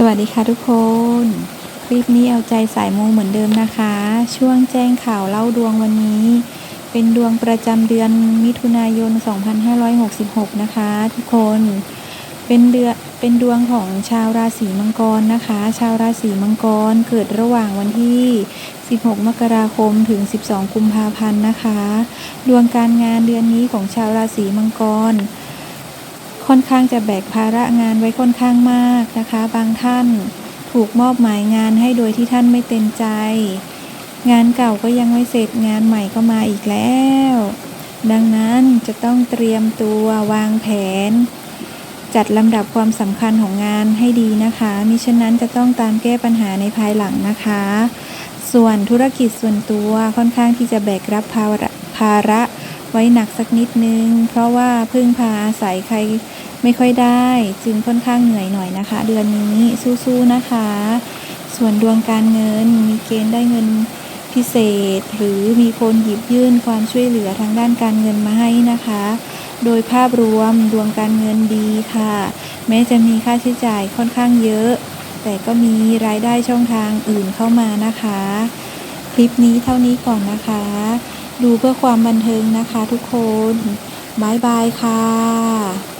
สวัสดีค่ะทุกคน คลิปนี้เอาใจสายมูเหมือนเดิมนะคะ ช่วงแจ้งข่าวเล่าดวงวันนี้ เป็นดวงประจำเดือนมิถุนายน 2566 นะคะ ทุกคนเป็นเดือนเป็นดวงของชาวราศีมังกรนะคะ ชาวราศีมังกรเกิดระหว่างวันที่ 16 มกราคมถึง 12 กุมภาพันธ์นะคะ ดวงการงานเดือนนี้ของชาวราศีมังกร ค่อนข้างจะแบกภาระงานไว้ค่อนข้างมากนะคะ บางท่านถูกมอบหมายงานให้โดยที่ท่านไม่เต็มใจ งานเก่าก็ยังไม่เสร็จงานใหม่ก็มาอีกแล้ว ดังนั้นจะต้องเตรียมตัววางแผน จัดลำดับความสำคัญของงานให้ดีนะคะมิฉะนั้นจะต้องตามแก้ปัญหาในภายหลังนะคะ ส่วนธุรกิจส่วนตัวค่อนข้างที่จะแบกรับภาระภาระ ไว้หนักสักนิดนึง เพราะว่าพึ่งพาอาศัยใครไม่ค่อยได้ จึงค่อนข้างเหนื่อยหน่อยนะคะ เดือนนี้สู้ๆนะคะ ส่วนดวงการเงินมีเกณฑ์ได้เงินพิเศษ หรือมีคนหยิบยื่นความช่วยเหลือทางด้านการเงินมาให้นะคะ โดยภาพรวมดวงการเงินดีค่ะ แม้จะมีค่าใช้จ่ายค่อนข้างเยอะ แต่ก็มีรายได้ช่องทางอื่นเข้ามานะคะ คลิปนี้เท่านี้ก่อนนะคะ ดูเพื่อความบันเทิงนะคะทุกคนบายบายค่ะ